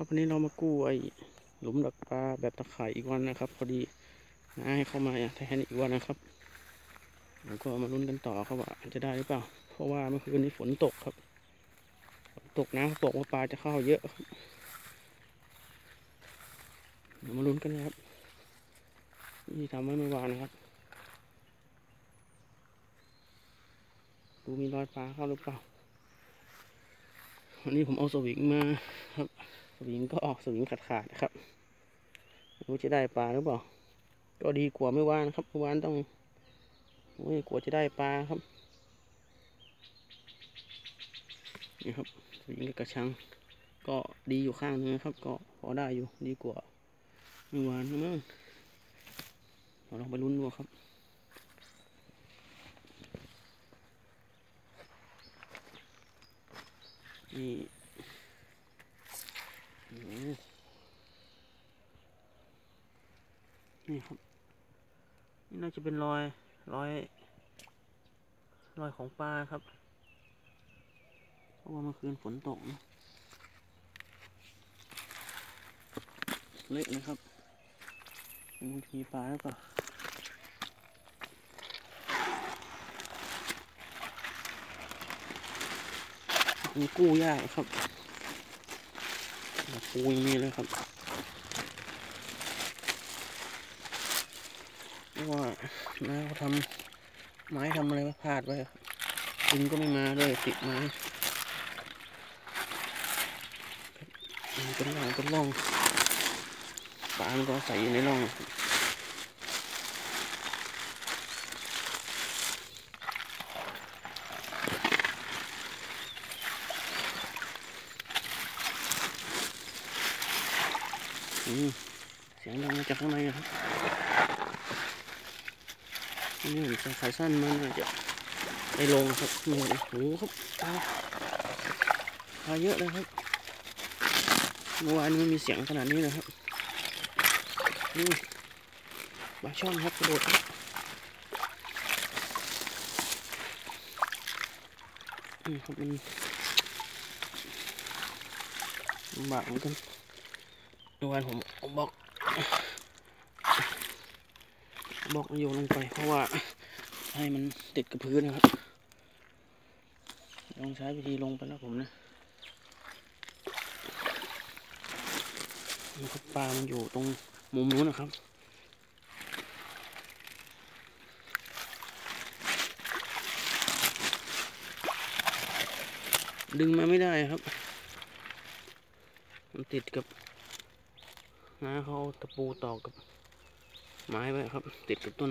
ครับวันนี้เรามากู้ไอ้หลุมดักปลาแบบตะข่ายอีกวันนะครับ พอดีน้าให้เข้ามาแทนอีกวันนะครับแล้วก็มาลุ้นกันต่อครับว่าจะได้หรือเปล่า เพราะว่าเมื่อคืนนี้ฝนตกครับฝนตกน้ำตกว่าปลาจะเข้าเยอะครับเดี๋ยวมาลุ้นกันนะครับนี่ทำไว้เมื่อวานนะครับดูมีรอยปลาเข้าหรือเปล่าวันนี้ผมเอาสวิงมาครับ วิงก็ออกสวิงขาดขาดนะครับไม่รู้จะได้ปลาหรือเปล่า ก็ดีกว่าเมื่อวานครับเมื่อวานต้องโอ้ยกลัวจะได้ปลาครับนี่ครับสวิงกับกระชัง ก็ดีอยู่ข้างนึงครับ ก็พอได้อยู่ดีกว่าเมื่อวานมั้งเราลองไปลุ้นดูครับนี่โอ้โห นี่ครับ นี่น่าจะเป็นรอยรอยรอยของปลาครับ เพราะว่าเมื่อคืนฝนตกนะเละนะครับมันมีปลาหรือเปล่ามันกู้ยากครับปูยังมีเลยครับเพราะ ว่าน้าเขาทำไม้ทำอะไรก็พลาดไว้ดินก็ไม่มาเลยติดไม้เป็นร่องเป็นร่องปลามันก็ใส่อยู่ในร่องอืมเสียงดังมาจากข้างในอะครับ นี่ผมใส่สายสั้นมันอาจจะไปลงครับโอ้โหครับปลาปลาเยอะเลยครับเมื่อวานนี้ไม่มีเสียงขนาดนี้นะครับนี่ปลาช่อนครับกระโดดนี่ครับมันลำบากเหมือนกันเมื่อวานผมบล็อก บล็อกโยนลงไป เพราะว่าให้มันติดกับพื้นนะครับ ลองใช้วิธีลงไปแล้วผมนะมันก็ปลามันอยู่ตรงมุมนู้นนะครับดึงมาไม่ได้ครับ มันติดกับน้าเขาเอาตะปูตอกกับ ไม้ไว้ครับ ติดกับต้น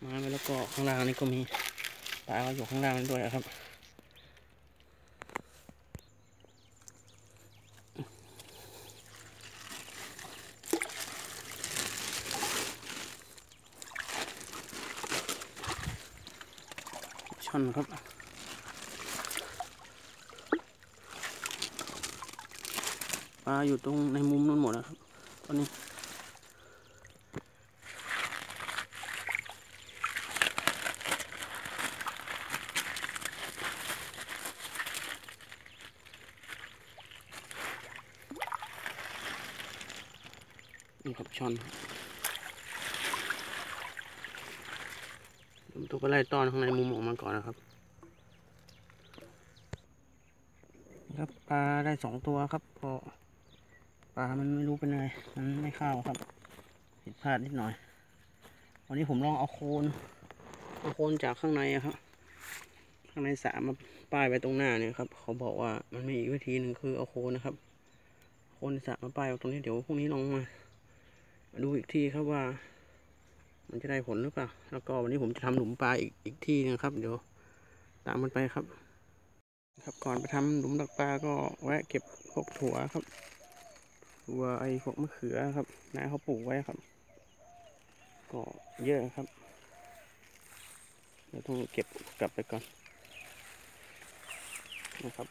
ไม้ไว้แล้วก็ข้างล่างนี่ก็มีปลาอยู่ข้างล่างนี่ด้วยครับช่อนครับปลาอยู่ตรงในมุมนั้นหมดนะครับตอนนี้ นี่ครับช่อนผมต้องไปไล่ต้อนข้างในมุมออกมาก่อนนะครับ ครับปลาได้สองตัวครับพอปลามันไม่รู้เป็นอะไรมันไม่เข้าครับผิดพลาดนิดหน่อย วันนี้ผมลองเอาโคนเอาโคนจากข้างในอะครับ ข้างในสระมาป้ายไว้ตรงหน้าเนี่ยครับ เขาบอกว่ามันมีอีกวิธีหนึ่งคือเอาโคนนะครับ โคนในสระมาป้ายไว้ตรงนี้เดี๋ยวพรุ่งนี้ลองมา ดูอีกทีครับว่า มันจะได้ผลหรือเปล่า แล้วก็วันนี้ผมจะทำหลุมปลาอีกอีกที่นึงครับ เดี๋ยวตามมันไปครับ ครับก่อนไปทำหลุมดักปลาก็แวะเก็บพวกถั่วครับถั่วไอ้พวกมะเขือครับน้าเขาปลูกไว้ครับ ก็เยอะครับเดี๋ยวต้องเก็บกลับไปก่อนนะครับ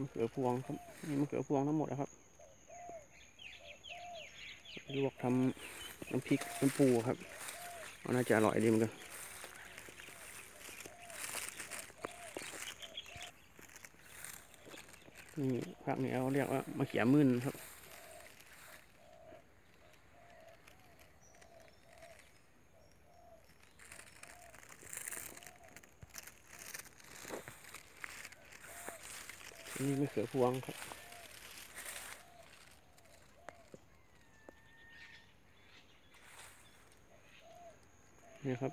มะเขือพวงครับนี่มะเขือพวงทั้งหมดนะครับลวกทำน้ำพริกน้ำปูครับมันน่าจะอร่อยดีเหมือนกันนี่ภาคเหนือเรียกว่ามะเขียมื่นครับ นี่มะเขือพวงครับนี่ครับ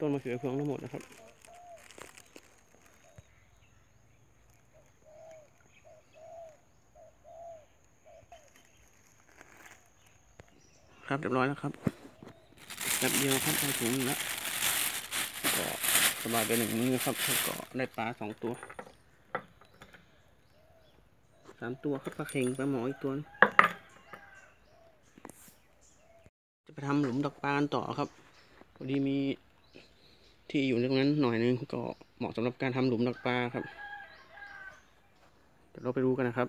ต้นมะเขือพวงทั้งหมดนะครับครับเรียบร้อยแล้วครับแบบเดียวครับใส่ถุงแล้วก็ สบายไปหนึ่งมือครับแล้วก็ได้ปลาสองตัวสามตัวครับปลาเข่งปลาหมออีกตัว จะไปทำหลุมดักปลากันต่อครับพอดีมีที่อยู่ตรงนั้นหน่อยนึงก็เหมาะสำหรับการทำหลุมดักปลาครับเดี๋ยวเราไปดูกันนะครับ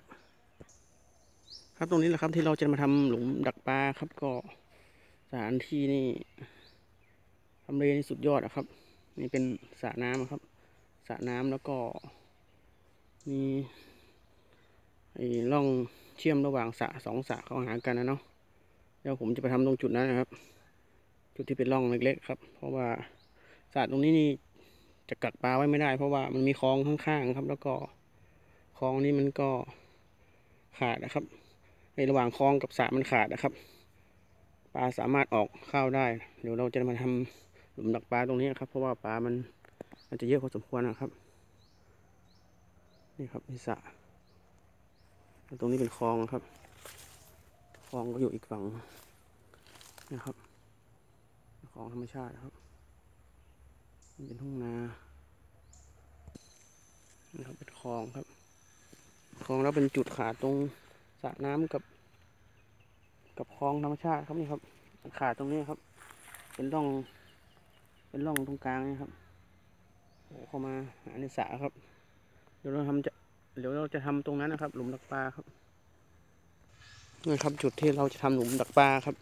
ครับตรงนี้แหละครับที่เราจะมาทำหลุมดักปลาครับก็สถานที่นี่ทำเลนี่สุดยอดอะครับ นี่เป็นสระน้ำครับสระน้ำแล้วก็ มีไอ้ร่องเชื่อมระหว่างสระสองสระเข้าหากันนะเนาะเดี๋ยวผมจะไปทำตรงจุดนั้นนะครับ จุดที่เป็นร่องเล็กๆครับ เพราะว่าสระตรงนี้นี่จะกักปลาไว้ไม่ได้ เพราะว่ามันมีคลองข้างๆครับ แล้วก็คลองนี้มันก็ขาดนะครับ ในระหว่างคลองกับสระมันขาดนะครับ ปลาสามารถออกเข้าได้ เดี๋ยวเราจะมาทำ หลุมดักปลาตรงนี้ครับ เพราะว่าปลามันมันจะเยอะพอสมควรนะครับ นี่ครับนี่สระตรงนี้เป็นคลองครับ คลองก็อยู่อีกฝั่งนะครับคลองธรรมชาติครับนี่เป็นทุ่งนานี่ครับเป็นคลองครับ คลองแล้วเป็นจุดขาดตรงสระน้ำกับ กับคลองธรรมชาติครับนี่ครับ ขาดตรงนี้ครับ เป็นร่อง เป็นร่องตรงกลางนี่ครับโผล่เข้ามาหาในสระครับ เดี๋ยวเราทำจะเดี๋ยวเราจะทำตรงนั้นนะครับ หลุมดักปลาครับนี่ครับ จุดที่เราจะทำหลุมดักปลาครับ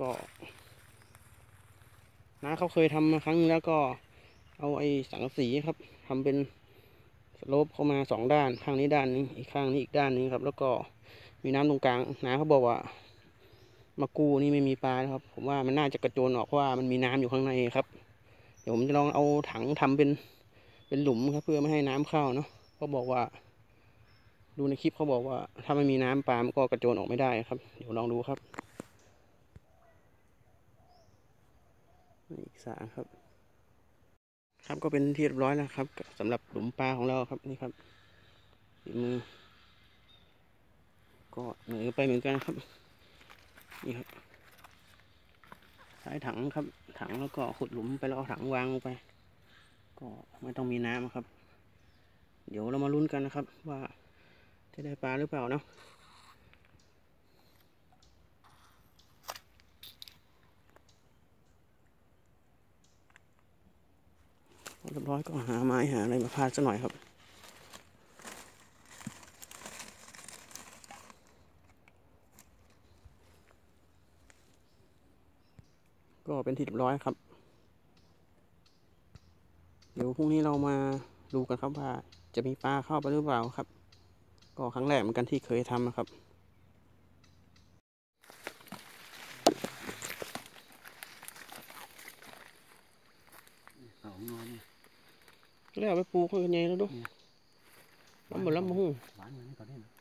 ก็น้าเขาเคยทำมาครั้งนึงแล้วก็เอาไอ้สังกะสีครับทำเป็นสโลปเข้ามาสองด้าน ข้างนี้ด้านนึงอีกข้างนี้อีกด้านนึงครับ แล้วก็มีน้ำตรงกลางน้าเขาบอกว่า มากูนี่ไม่มีปลานะครับ ผมว่ามันน่าจะกระโจนออกเพราะว่ามันมีน้ำอยู่ข้างในครับ เดี๋ยวผมจะลองเอาถังทำเป็นเป็นหลุมครับ เพื่อไม่ให้น้ำเข้าเนาะเขาบอกว่า ดูในคลิปเขาบอกว่า ถ้าไม่มีน้ำปลามันก็กระโจนออกไม่ได้ครับ เดี๋ยวลองดูครับอีกสาครับ ครับก็เป็นที่เรียบร้อยแล้วครับสำหรับหลุมปลาของเราครับนี่ครับมือก็เหนือไปเหมือนกันครับ นี่ครับใช้ถังครับ ถังแล้วก็ขุดหลุมไปแล้วเอาถังวางลงไป ก็ไม่ต้องมีน้ำครับ เดี๋ยวเรามาลุ้นกันนะครับ ว่าจะได้ปลาหรือเปล่าเนาะเรียบร้อยก็หาไม้หาอะไรมาพาดสักหน่อยครับ เป็นที่เรียบร้อยครับ เดี๋ยวพรุ่งนี้เรามาดูกันครับว่าจะมีปลาเข้าไปหรือเปล่าครับ ก็ครั้งแรกเหมือนกันที่เคยทำนะครับสองนอนเนี่ยแล้วเอาไปปลูกให้กันไงแล้วดูเนี่ยล้ำหมดล้ำมาหูหวานเหมือนกันนี่นะ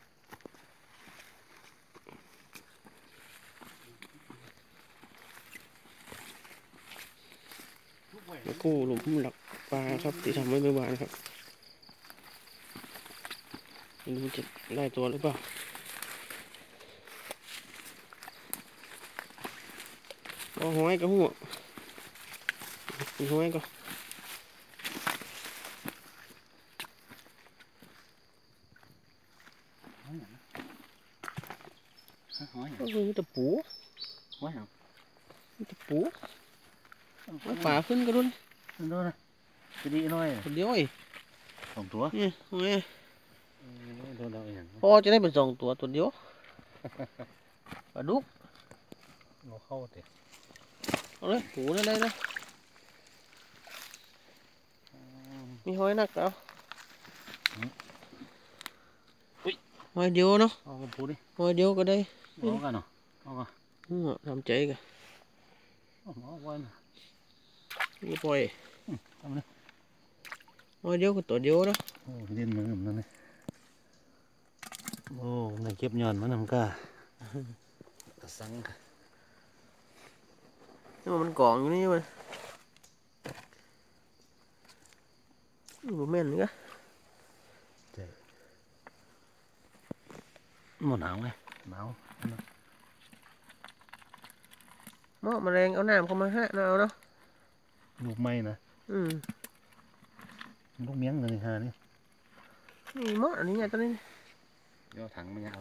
แล้วกู้หลุมหลักปลาครับที่ทำไว้เมื่อวานครับไม่รู้จะได้ตัวหรือเปล่าเอาห้อยกับหัวห้อยก็หอยหยังฮะหอยหยังก็คือมีแต่ปูหอยหยังมีแต่ปูเอา ปลาขึ้นก็ด้วยมันดูนะจะดีน้อยคนเดียวไอ้สองตัวเนี่ยห้อยเออโดนเราอย่างพอจะได้เป็นสองตัวตัวเดียวปลาดุกเราเข้าเตะเอาเลยปูได้เลยนะมีห้อยนักเอาหอยเดียวเนาะเอากระปูดิหอยเดียวก็ได้เอากันเนาะเอากันอืมทำใจกันเอาเอาไว้นะ นี่ปล่อยทำเลยหอยเดียวก็ตัวเดียวเนาะโอ้เล่นมือมันนั่นเลยโอ้ในเก็บย้อนมันนำก้าตะสังค่ะนี่มันกองอยู่นี่มันนี่บ่แม่นนี่กะหมดหนาวไงหนาวหม้อแมลงเอาน้ำเข้ามาฮะเอาเนาะ ลูกไม้นะอืมลูกเมียงเลยฮะนี่นี่หม้ออันนี้ไงตัวนี้เดี๋ยวถังมันยาว